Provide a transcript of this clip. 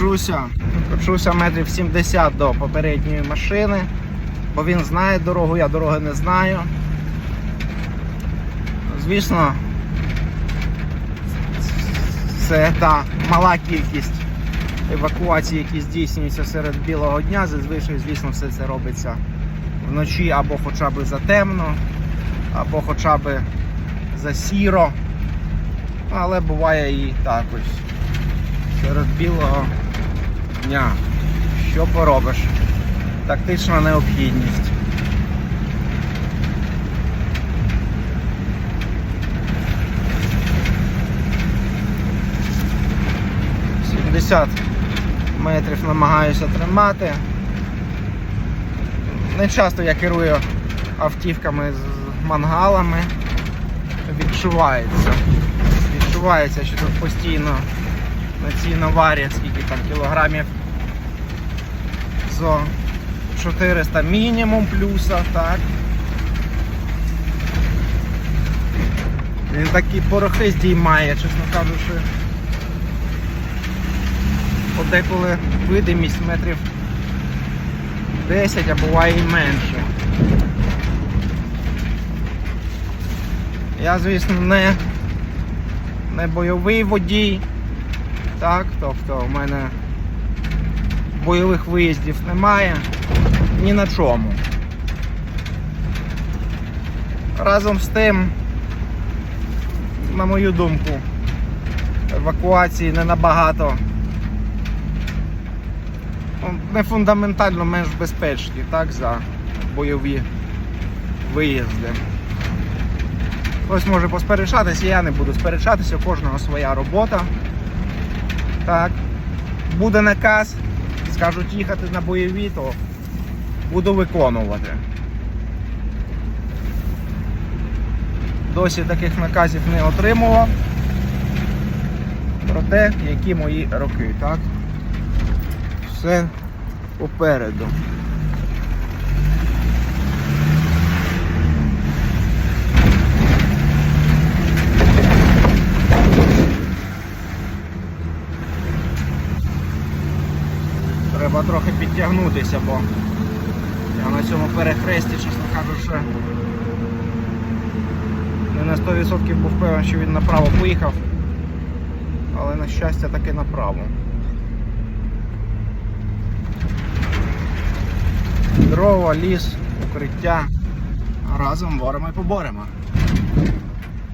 Прокочуся, прокочуся метрів 70 до попередньої машини, бо він знає дорогу, я дороги не знаю. Звісно, це та мала кількість евакуацій, які здійснюються серед білого дня. Зазвичай, звісно, все це робиться вночі або хоча б затемно, або хоча б засіро. Але буває і так ось серед білого дня. Що поробиш? Тактична необхідність. Сімдесят метрів намагаюся тримати. Не часто я керую автівками з мангалами. Відчувається. Відчувається, що тут постійно на цій наварі, скільки там кілограмів зо 400 мінімум плюса, так. Він такі порохи здіймає, чесно кажучи. Подеколи видимість метрів 10, а буває і менше. Я, звісно, не, не бойовий водій. Так, тобто в мене бойових виїздів немає ні на чому. Разом з тим, на мою думку, евакуації не набагато ну, не фундаментально менш безпечні, так, за бойові виїзди. Хтось може посперечатися, я не буду сперечатися, у кожного своя робота. Так. Буде наказ, скажуть їхати на бойові, то буду виконувати. Досі таких наказів не отримував. Проте, які мої роки, так? Все попереду. Треба трохи підтягнутися, бо я на цьому перехресті, чесно кажучи, не на 100% був певен, що він направо поїхав, але на щастя таки направо. Дрова, ліс, укриття. Разом воримо і поборемо.